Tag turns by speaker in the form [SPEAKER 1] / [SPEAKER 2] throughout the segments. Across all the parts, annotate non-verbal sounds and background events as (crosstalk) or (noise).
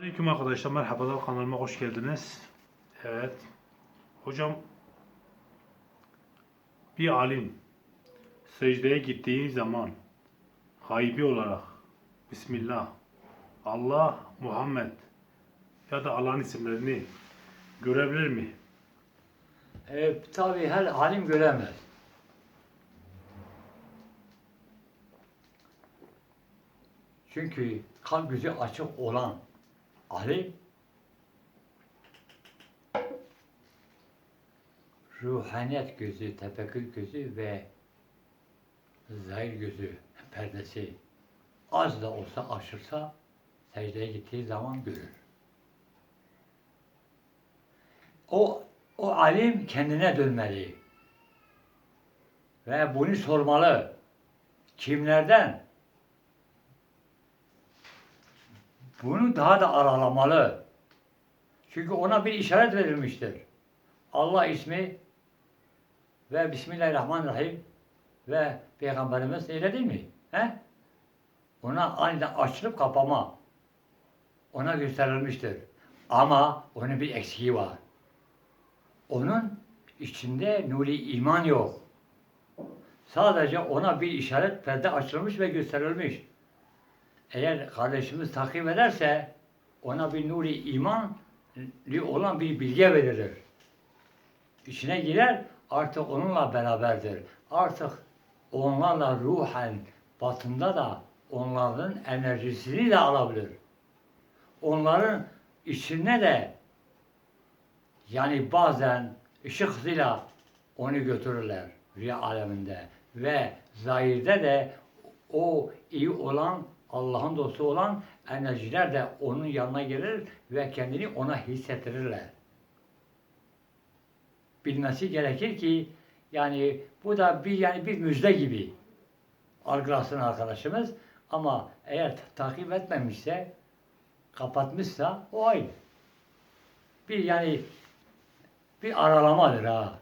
[SPEAKER 1] Aleyküm arkadaşlar merhabalar kanalıma hoş geldiniz. Evet. Hocam bir alim secdeye gittiği zaman gaybi olarak Bismillah Allah Muhammed ya da Allah'ın isimlerini görebilir mi?
[SPEAKER 2] E, tabii her alim göremez. Çünkü kalp gözü açık olan alim ruhaniyet gözü, tefekkür gözü ve zahir gözü perdesi az da olsa aşırsa secdeye gittiği zaman görür. O o alim kendine dönmeli. Ve bunu sormalı. Kimlerden? Bunu daha da aralamalı. Çünkü ona bir işaret verilmiştir. Allah ismi ve Bismillahirrahmanirrahim ve Peygamberimiz öyle değil mi? He? Ona aniden açılıp kapama. Ona gösterilmiştir. Ama onun bir eksiği var. Onun içinde nuri iman yok. Sadece ona bir işaret perde açılmış ve gösterilmiş. Eğer kardeşimiz takip ederse ona bir nuri iman olan bir bilgi verilir. İçine girer artık onunla beraberdir. Artık onlarla ruhen batında da onların enerjisini de alabilir. Onların içine de yani bazen ışık hızıyla onu götürürler rüya aleminde ve zahirde de o iyi olan Allah'ın dostu olan enerjiler de onun yanına gelir ve kendini ona hissettirirler. Bilmesi gerekir ki yani bu da bir yani bir müjde gibi algılasın arkadaşımız ama eğer takip etmemişse kapatmışsa o ayrı. Bir yani bir aralamadır ha.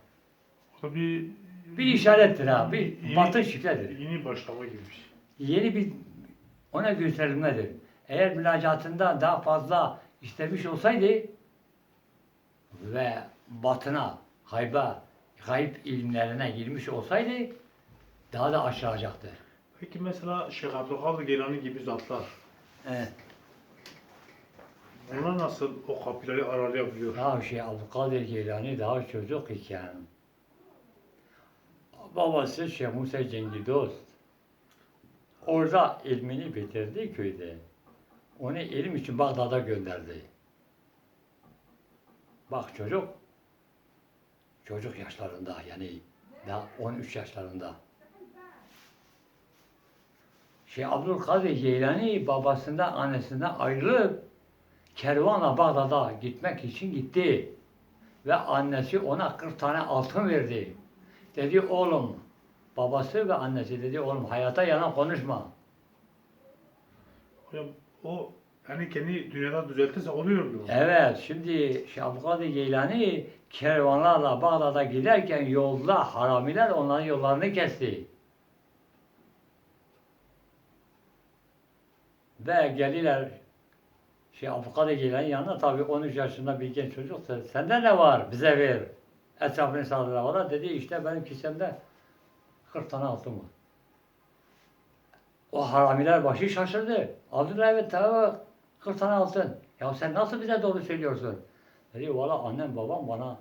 [SPEAKER 1] Da bir
[SPEAKER 2] Bir işarettir ha. Bir
[SPEAKER 1] Yeni-
[SPEAKER 2] batın şifredir.
[SPEAKER 1] Yeni başlama gibi bir şey.
[SPEAKER 2] Yeni bir ona gösterilmedir. Eğer mülacatında daha fazla istemiş olsaydı ve batına, hayba, gayb ilimlerine girmiş olsaydı daha da aşağılacaktı.
[SPEAKER 1] Peki mesela Şeyh Abdülkadir Geylani gibi zatlar
[SPEAKER 2] Evet.
[SPEAKER 1] onlar nasıl o kapıları aralayabiliyor?
[SPEAKER 2] Ya şey Abdülkadir Geylani daha çocuk iken babası Şeyh Musa Cengiz orada ilmini bitirdi köyde. Onu ilim için Bağdat'a gönderdi. Bak çocuk çocuk yaşlarında yani daha 13 yaşlarında. Şey Abdülkadir Geylani babasından annesinden ayrılıp kervanla Bağdat'a gitmek için gitti. Ve annesi ona 40 tane altın verdi. Dedi oğlum, babası ve annesi dedi oğlum hayata yalan konuşma.
[SPEAKER 1] Hocam o yani kendi dünyada düzeltirse oluyor mu?
[SPEAKER 2] Evet, şimdi Şabkadı Geylani kervanlarla Bağdat'a giderken yolda haramiler onların yollarını kesti. Ve geldiler şey Abdülkadir Geylani yanına tabii 13 yaşında bir genç çocuk sende ne var bize ver. Etrafını ona dedi işte benim kisemde 40 tane altın var. O haramiler başı şaşırdı. Aldılar evet tabii 40 tane altın. Ya sen nasıl bize doğru söylüyorsun? Dedi valla annem babam bana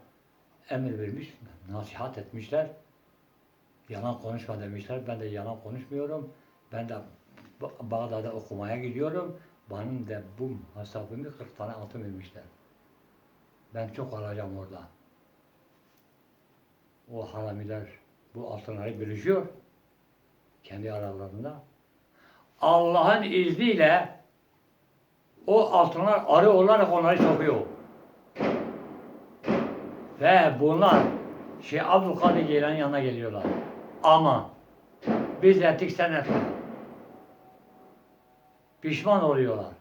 [SPEAKER 2] emir vermiş, nasihat etmişler. Yalan konuşma demişler. Ben de yalan konuşmuyorum. Ben de Ba- Bağdat'a okumaya gidiyorum. Benim de bu hesabımı 40 tane altın vermişler. Ben çok alacağım orada. O haramiler bu altınları bölüşüyor. Kendi aralarında. Allah'ın izniyle o altınlar arı olarak onları sokuyor. Ve bunlar şey Abdülkadir Geylan'ın yanına geliyorlar. Ama biz ettik sen etme. Pişman oluyorlar.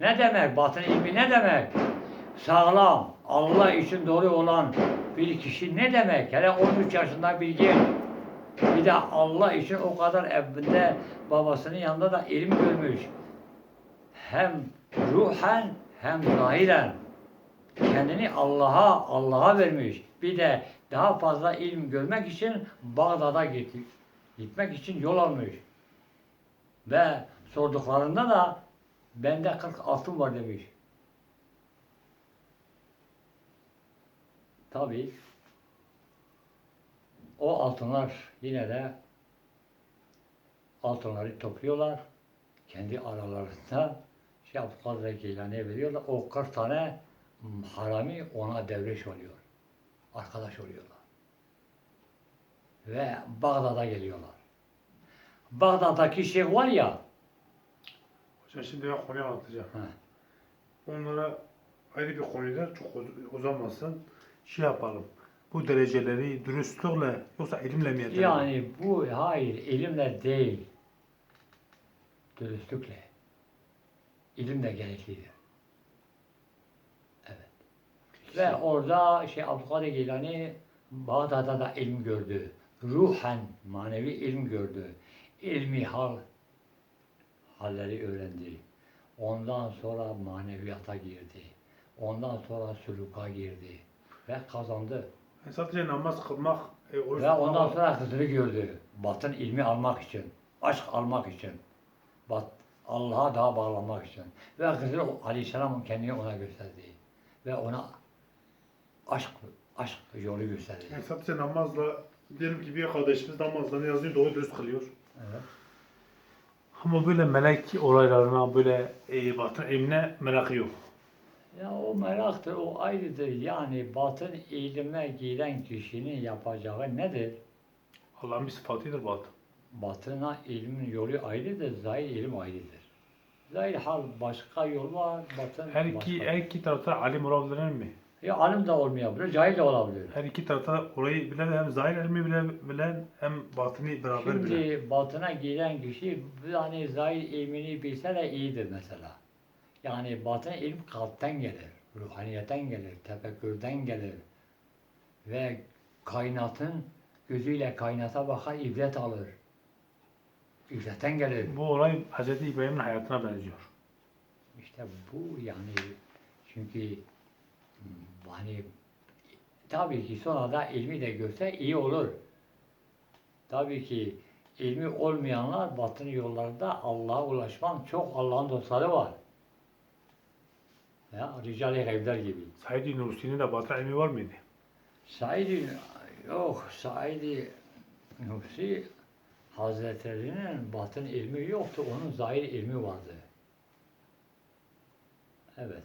[SPEAKER 2] Ne demek? Batın ilmi ne demek? Sağlam, Allah için doğru olan bir kişi ne demek? Hele 13 yaşında genç. Bir de Allah için o kadar evinde babasının yanında da ilim görmüş. Hem ruhen hem zahiren kendini Allah'a Allah'a vermiş. Bir de daha fazla ilim görmek için Bağdat'a. Gitmek için yol almış. Ve sorduklarında da bende 40 altın var demiş. Tabii o altınlar yine de altınları topluyorlar. Kendi aralarında şey Abdülkadir Geylani'ye veriyorlar. O 40 tane harami ona devreş oluyor. Arkadaş oluyorlar. Ve Bağdat'a geliyorlar. Bağdat'taki şeyh var ya
[SPEAKER 1] Hocam şimdi ben konuyu anlatacağım.
[SPEAKER 2] Heh.
[SPEAKER 1] Onlara ayrı bir konuda çok uz- uzanmasın. Şey yapalım. Bu dereceleri dürüstlükle yoksa ilimle mi yetelim?
[SPEAKER 2] yani bu hayır ilimle değil dürüstlükle ilim de gereklidir. Evet. Ve orada şey Abdülkadir Geylani Bağdat'ta da ilim gördü. Ruhen manevi ilim gördü. İlmi hal halleri öğrendi. Ondan sonra maneviyata girdi. Ondan sonra suluka girdi. Ve kazandı.
[SPEAKER 1] Yani sadece namaz kılmak, e, oruç
[SPEAKER 2] Ve ondan
[SPEAKER 1] tutmak-
[SPEAKER 2] sonra kızını gördü. Batın ilmi almak için. Aşk almak için. Bat, Allah'a daha bağlanmak için. Ve Hızır Aleyhisselam kendini ona gösterdi. Ve ona aşk aşk yolu gösterdi.
[SPEAKER 1] Yani sadece namazla, diyelim ki bir kardeşimiz namazla ne yazıyor, doğru dürüst kılıyor.
[SPEAKER 2] Evet.
[SPEAKER 1] Ama böyle melek olaylarına, böyle e, batın emine merakı yok.
[SPEAKER 2] Ya o meraktır, o ayrıdır. Yani batın ilime giren kişinin yapacağı nedir?
[SPEAKER 1] Allah'ın bir sıfatıdır batın.
[SPEAKER 2] Batına ilmin yolu ayrıdır, zahir ilim ayrıdır. Zahir hal başka yol var, batın
[SPEAKER 1] Her
[SPEAKER 2] başka.
[SPEAKER 1] iki, her iki tarafta alim olabilir mi?
[SPEAKER 2] Ya alim de olmayabilir, cahil de olabilir.
[SPEAKER 1] Her iki tarafta orayı bilen hem zahir ilmi bilen, bilen hem batını beraber bilen.
[SPEAKER 2] Şimdi batına giren kişi yani zahir ilmini bilse de iyidir mesela. Yani batın ilim kalpten gelir, ruhaniyetten gelir, tefekkürden gelir. Ve kainatın gözüyle kainata bakar, ibret alır. İbretten gelir.
[SPEAKER 1] Bu olay Hz. İbrahim'in hayatına benziyor.
[SPEAKER 2] İşte bu yani çünkü hani tabii ki sonra da ilmi de görse iyi olur. Tabii ki ilmi olmayanlar batın yollarında Allah'a ulaşman çok Allah'ın dostları var. Ya Rical-i Gaybler gibi.
[SPEAKER 1] Said Nursi'nin de batın ilmi var mıydı?
[SPEAKER 2] Said yok Said Nursi Hazretlerinin batın ilmi yoktu. Onun zahir ilmi vardı. Evet.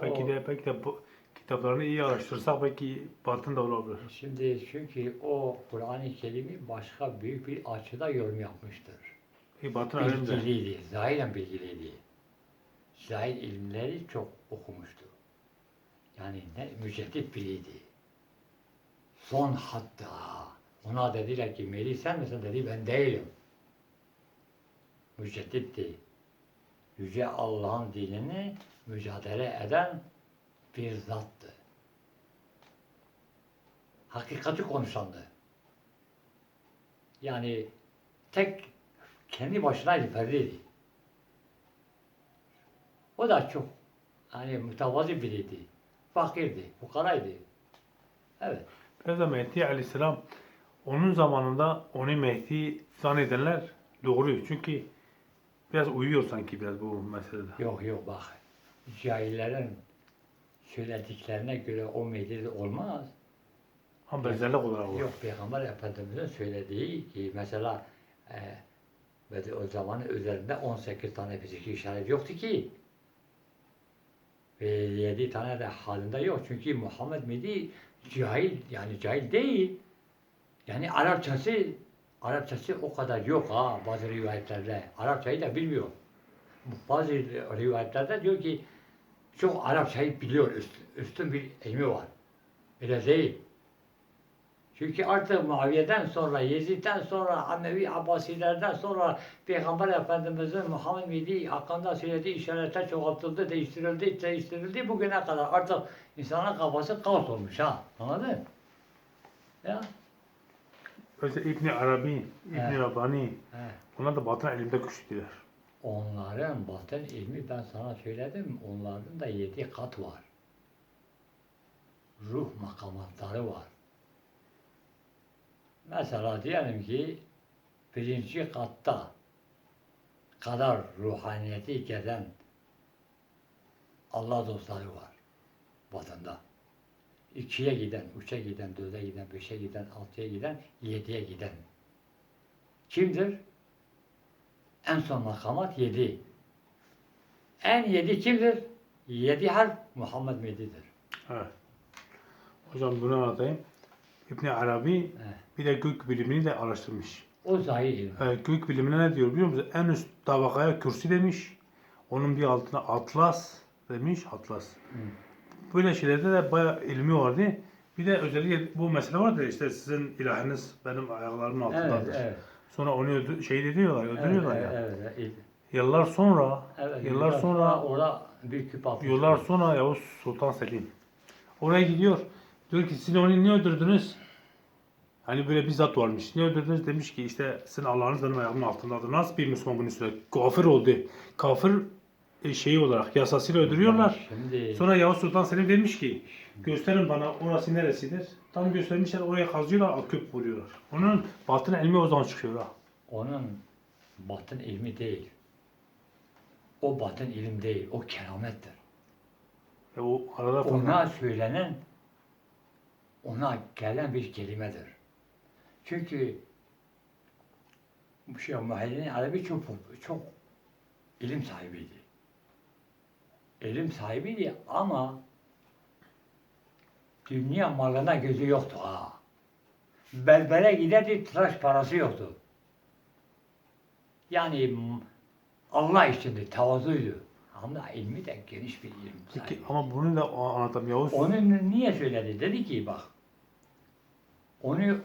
[SPEAKER 1] Belki
[SPEAKER 2] O-
[SPEAKER 1] de belki de bu kitaplarını iyi araştırsak belki batın da olabilir.
[SPEAKER 2] Şimdi çünkü o Kur'an-ı Kerim'i başka büyük bir açıda yorum yapmıştır.
[SPEAKER 1] E, batın.
[SPEAKER 2] Bilgiliydi, zahiren bilgiliydi. Zahir ilimleri çok okumuştu. Yani ne müceddit biriydi. Son hatta ona dediler ki Melih sen misin dedi ben değilim. Mücedditti. Yüce Allah'ın dinini mücadele eden bir zattı. Hakikati konuşandı. Yani tek kendi başınaydı, ferdiydi. O da çok hani mütevazi biriydi. Fakirdi, fukaraydı. Evet.
[SPEAKER 1] Biraz da Mehdi Aleyhisselam onun zamanında onu Mehdi zannedenler doğru. Çünkü biraz uyuyor sanki biraz bu meselede.
[SPEAKER 2] Yok yok bak. Cahillerin söylediklerine göre o Mehdi olmaz.
[SPEAKER 1] Ama benzerlik olarak var.
[SPEAKER 2] Yok Peygamber Efendimiz'in söylediği ki mesela e, o zaman üzerinde 18 tane fiziki işaret yoktu ki. Ve 7 tane de halinde yok. Çünkü Muhammed Mehdi cahil yani cahil değil. Yani Arapçası Arapçası o kadar yok ha bazı rivayetlerde. Arapçayı da bilmiyor. Bazı rivayetlerde diyor ki çok Arapçayı biliyor. Üstün, üstün bir ilmi var. Öyle değil. Çünkü artık Muaviye'den sonra, Yezid'den sonra, Amevi Abbasilerden sonra Peygamber Efendimiz'in Muhammed Mehdi hakkında söylediği işaretler çoğaltıldı, değiştirildi, değiştirildi bugüne kadar. Artık insanın kafası kaos olmuş ha. Anladın? Ya.
[SPEAKER 1] Mesela İbni Arabi, İbni
[SPEAKER 2] He.
[SPEAKER 1] Rabbani
[SPEAKER 2] He.
[SPEAKER 1] onlar da batın ilimde güçlüler.
[SPEAKER 2] Onların batın ilmi ben sana söyledim. Onların da yedi kat var. Ruh makamatları var. Mesela diyelim ki birinci katta kadar ruhaniyeti gezen Allah dostları var batında. İkiye giden, üçe giden, dörde giden, beşe giden, altıya giden, yediye giden. Kimdir? En son makamat yedi. En yedi kimdir? Yedi harf Muhammed Mehdi'dir.
[SPEAKER 1] Evet. Hocam bunu anlatayım. İbn Arabi
[SPEAKER 2] Evet.
[SPEAKER 1] bir de gök bilimini de araştırmış.
[SPEAKER 2] O zahir ilim.
[SPEAKER 1] Evet, gök bilimine ne diyor biliyor musun? En üst tabakaya kürsi demiş. Onun bir altına atlas demiş. Atlas. Böyle şeylerde de bayağı ilmi vardı. Bir de özellikle bu mesele vardır ya, işte sizin ilahınız benim ayaklarımın
[SPEAKER 2] Evet,
[SPEAKER 1] altındadır.
[SPEAKER 2] evet.
[SPEAKER 1] Sonra onu öldü, şey ediyorlar, öldürüyorlar
[SPEAKER 2] evet,
[SPEAKER 1] ya.
[SPEAKER 2] evet, evet.
[SPEAKER 1] Yıllar sonra,
[SPEAKER 2] Evet,
[SPEAKER 1] yıllar sonra,
[SPEAKER 2] orada bir küp
[SPEAKER 1] yıllar sonra Yavuz Sultan Selim oraya gidiyor. Diyor ki siz onu niye öldürdünüz? Hani böyle bir zat varmış. Niye öldürdünüz? Demiş ki işte sizin Allah'ınız benim ayağımın altındadır. Nasıl bir Müslüman bunu söyler? Kafir oldu. Kafir e, şeyi olarak yasasıyla öldürüyorlar.
[SPEAKER 2] Şimdi
[SPEAKER 1] Sonra Yavuz Sultan Selim demiş ki gösterin bana orası neresidir? Tam göstermişler oraya kazıyorlar aköp buluyorlar. Onun batın ilmi o zaman çıkıyor ha.
[SPEAKER 2] onun batın ilmi değil. O batın ilim değil, o keramettir.
[SPEAKER 1] E o arada
[SPEAKER 2] Ona söylenen, ona gelen bir kelimedir. Çünkü bu şey Muhyiddin Arabi çok çok ilim sahibiydi. İlim sahibiydi ama dünya malına gözü yoktu ha. Berbere giderdi tıraş parası yoktu. Yani Allah içindi, tavazuydu. Ama ilmi de geniş bir ilim.
[SPEAKER 1] Peki, ama bunu da anlatam Yavuz.
[SPEAKER 2] Onu niye söyledi? Dedi ki bak, onu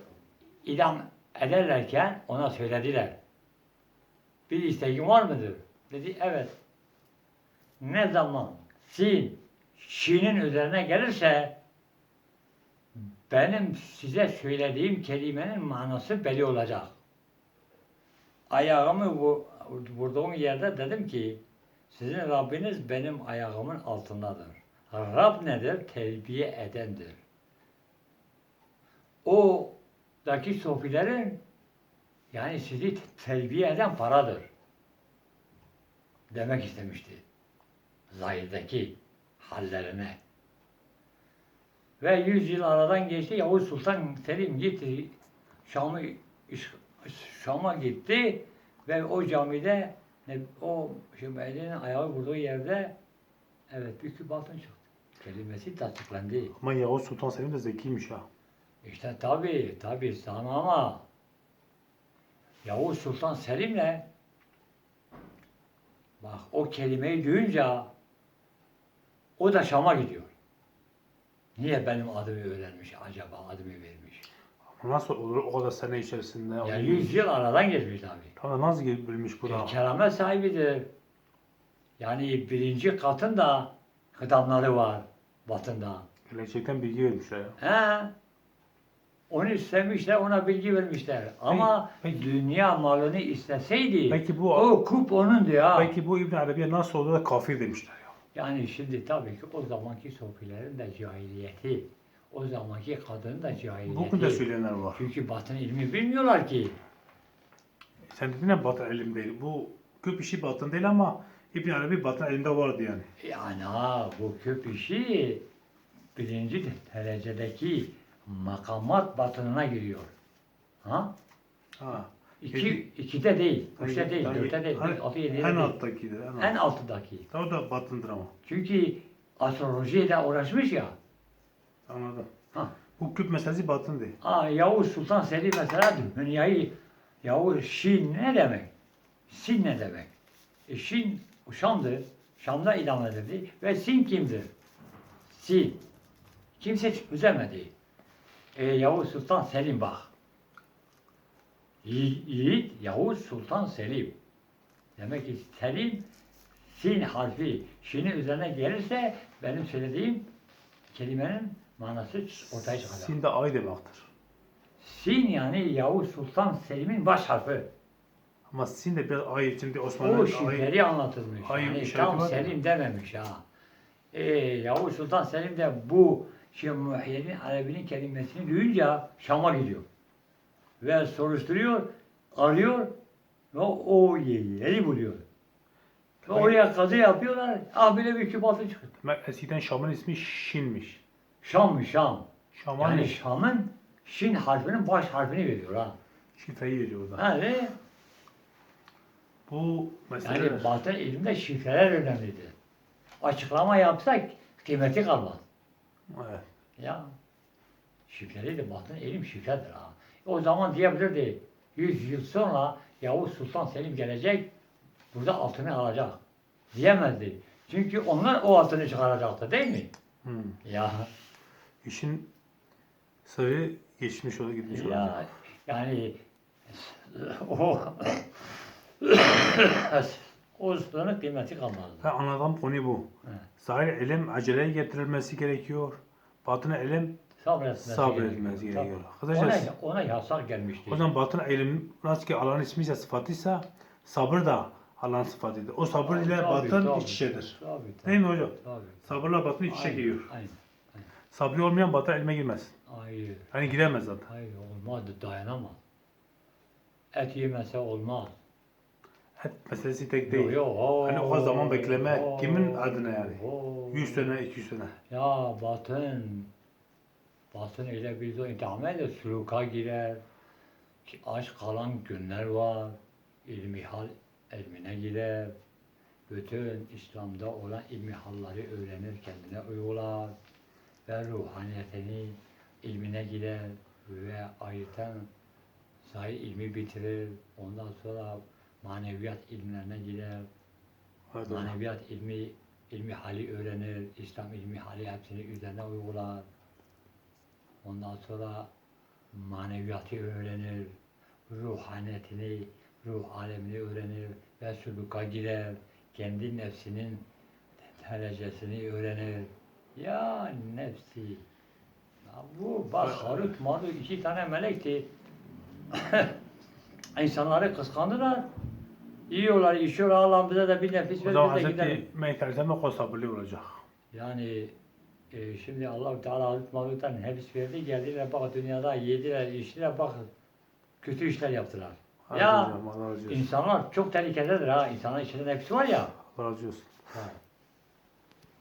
[SPEAKER 2] idam ederlerken ona söylediler. Bir isteğin var mıdır? Dedi evet. Ne zaman sin, şinin üzerine gelirse benim size söylediğim kelimenin manası belli olacak. Ayağımı vurduğum yerde dedim ki sizin Rabbiniz benim ayağımın altındadır. Rab nedir? Terbiye edendir. O daki sofilerin yani sizi terbiye eden paradır. Demek istemişti. Zahirdeki hallerine. Ve yüz yıl aradan geçti. Yavuz Sultan Selim gitti. Şam'ı Şam'a gitti ve o camide o elinin ayağı vurduğu yerde evet bir küp altın çıktı. Kelimesi tasdiklendi.
[SPEAKER 1] Ama Yavuz Sultan Selim de zekiymiş ha.
[SPEAKER 2] İşte tabi tabi ama Yavuz Sultan Selim'le bak o kelimeyi duyunca o da Şam'a gidiyor. Niye benim adımı öğrenmiş acaba adımı vermiş?
[SPEAKER 1] Nasıl olur o kadar sene içerisinde?
[SPEAKER 2] Yani yüz yıl aradan geçmiş tabi.
[SPEAKER 1] Tamam nasıl bilmiş bu da?
[SPEAKER 2] keramet sahibidir. Yani birinci katın da kıdamları var batında.
[SPEAKER 1] Gerçekten bilgi vermişler ya.
[SPEAKER 2] He. Onu istemişler, ona bilgi vermişler. Ama
[SPEAKER 1] peki.
[SPEAKER 2] dünya malını isteseydi,
[SPEAKER 1] Peki bu-
[SPEAKER 2] o kup onundu ya.
[SPEAKER 1] Belki bu İbn Arabi'ye nasıl olur da kafir demişler ya.
[SPEAKER 2] Yani şimdi tabii ki o zamanki sofilerin de cahiliyeti, o zamanki kadının da cahiliyeti.
[SPEAKER 1] Bugün de söyleyenler var.
[SPEAKER 2] Çünkü batın ilmi bilmiyorlar ki.
[SPEAKER 1] Sen dedin ya batın ilim değil. Bu küp işi batın değil ama İbn Arabi batın elinde vardı yani.
[SPEAKER 2] Yani ha bu küp işi birinci derecedeki makamat batınına giriyor. Ha?
[SPEAKER 1] Ha.
[SPEAKER 2] İki, ikide değil, üçte değil,
[SPEAKER 1] Yani-
[SPEAKER 2] dörtte değil,
[SPEAKER 1] hani
[SPEAKER 2] beş, altı, yedide
[SPEAKER 1] En
[SPEAKER 2] değil.
[SPEAKER 1] alttakidir. En, alt.
[SPEAKER 2] En altıdaki.
[SPEAKER 1] O da batındır ama.
[SPEAKER 2] Çünkü astrolojiyle uğraşmış ya.
[SPEAKER 1] Anladım.
[SPEAKER 2] Ha.
[SPEAKER 1] Bu küp meselesi batın değil.
[SPEAKER 2] Ha, Yavuz Sultan Selim mesela dünyayı Yavuz Şin ne demek? Sin ne demek? E, Şin Şam'dır. Şam'da idam edildi. Ve Sin kimdir? Sin. Kimse çözemedi. E, Yavuz Sultan Selim bak. Yi- Yiğit Yavuz Sultan Selim. Demek ki Selim Sin harfi Şin'in üzerine gelirse benim söylediğim kelimenin manası ortaya çıkacak.
[SPEAKER 1] Sin de ay demektir.
[SPEAKER 2] Sin yani Yavuz Sultan Selim'in baş harfi.
[SPEAKER 1] Ama sizin de biraz ayıp şimdi
[SPEAKER 2] O
[SPEAKER 1] Osmanlı ayıp.
[SPEAKER 2] şifreli anlatılmış.
[SPEAKER 1] Hayır,
[SPEAKER 2] yani
[SPEAKER 1] işareti
[SPEAKER 2] tam? Selim dememiş ha. Ee, Yavuz Sultan Selim de bu Şeyh Muhyiddin Arabi'nin kelimesini duyunca Şam'a gidiyor. Ve soruşturuyor, arıyor ve o yeri buluyor. Ve oraya kazı yapıyorlar. Ah böyle bir küp altın çıkıyor.
[SPEAKER 1] Demek eskiden Şam'ın ismi Şin'miş.
[SPEAKER 2] Şam Şam.
[SPEAKER 1] Şaman
[SPEAKER 2] Yani
[SPEAKER 1] ne?
[SPEAKER 2] Şam'ın Şin harfinin baş harfini veriyor ha.
[SPEAKER 1] Şifreyi veriyor orada.
[SPEAKER 2] Ha, ne?
[SPEAKER 1] Bu mesele
[SPEAKER 2] Yani batın ilimde şifreler önemlidir. Açıklama yapsak kıymeti kalmaz.
[SPEAKER 1] Evet.
[SPEAKER 2] Ya şifreli de batın ilim şifredir ha. O zaman diyebilirdi 100 yıl sonra Yavuz Sultan Selim gelecek burada altını alacak. Diyemezdi. Çünkü onlar o altını çıkaracaktı değil mi?
[SPEAKER 1] Hmm.
[SPEAKER 2] Ya
[SPEAKER 1] İşin sırrı geçmiş oldu gitmiş
[SPEAKER 2] ya
[SPEAKER 1] olacak.
[SPEAKER 2] yani o (coughs) o ustanın kıymeti kalmazdı.
[SPEAKER 1] Ha, anladığım konu bu.
[SPEAKER 2] Evet.
[SPEAKER 1] Zahir ilim aceleye getirilmesi gerekiyor. Batın ilim
[SPEAKER 2] Sabretmesi
[SPEAKER 1] sabredilmesi
[SPEAKER 2] gerekiyor.
[SPEAKER 1] gerekiyor.
[SPEAKER 2] Ona, ona yasak gelmişti.
[SPEAKER 1] o zaman batın ilim nasıl ki Allah'ın ismiyse sıfatıysa sabır da Allah'ın sıfatıdır. O sabır ile
[SPEAKER 2] Tabii,
[SPEAKER 1] batın
[SPEAKER 2] tabii,
[SPEAKER 1] iç içedir.
[SPEAKER 2] Tabii, tabii.
[SPEAKER 1] Değil mi hocam?
[SPEAKER 2] Tabii.
[SPEAKER 1] Sabırla batın iç içe
[SPEAKER 2] Aynen,
[SPEAKER 1] giriyor.
[SPEAKER 2] Aynen.
[SPEAKER 1] Sabri olmayan batın ilme girmez.
[SPEAKER 2] Hayır.
[SPEAKER 1] Hani gidemez zaten.
[SPEAKER 2] Hayır olmaz dayanamaz. Et yemese olmaz.
[SPEAKER 1] Et meselesi tek değil.
[SPEAKER 2] Yok yok.
[SPEAKER 1] Hani o kadar zaman bekleme,
[SPEAKER 2] Oo,
[SPEAKER 1] kimin adına yani?
[SPEAKER 2] oo.
[SPEAKER 1] 100 sene, 200 sene.
[SPEAKER 2] Ya batın. Batın öyle bir de intihame suluka girer. Ki aç kalan günler var. İlmi hal ilmine girer. Bütün İslam'da olan ilmi halları öğrenir, kendine uygular. Ve ruhaniyetini ilmine girer ve ayetten sahi ilmi bitirir. Ondan sonra maneviyat ilmlerine girer.
[SPEAKER 1] Hocam.
[SPEAKER 2] Maneviyat ilmi ilmi hali öğrenir, İslam ilmi hali hepsini üzerine uygular. Ondan sonra maneviyatı öğrenir, ruhaniyetini, ruh alemini öğrenir ve suluka girer. Kendi nefsinin derecesini öğrenir. Ya nefsi. Ya bu bak Harut Marut iki tane melekti. (laughs) İnsanları kıskandılar. Yiyorlar, içiyorlar. Allah'ım bize de bir nefis
[SPEAKER 1] O
[SPEAKER 2] ver,
[SPEAKER 1] zaman
[SPEAKER 2] biz de gidelim.
[SPEAKER 1] Hazreti Mehdi Aleyhisselam o sabırlı olacak.
[SPEAKER 2] Yani e, şimdi Allah Teala Hazreti Mahmut'tan nefis verdi. Geldiler bak dünyada yediler, içtiler bak kötü işler yaptılar.
[SPEAKER 1] Hadi
[SPEAKER 2] Ya
[SPEAKER 1] hocam, Allah razı olsun.
[SPEAKER 2] insanlar çok tehlikededir ha. İnsanların içinde nefsi var ya.
[SPEAKER 1] Allah razı olsun.
[SPEAKER 2] Ha.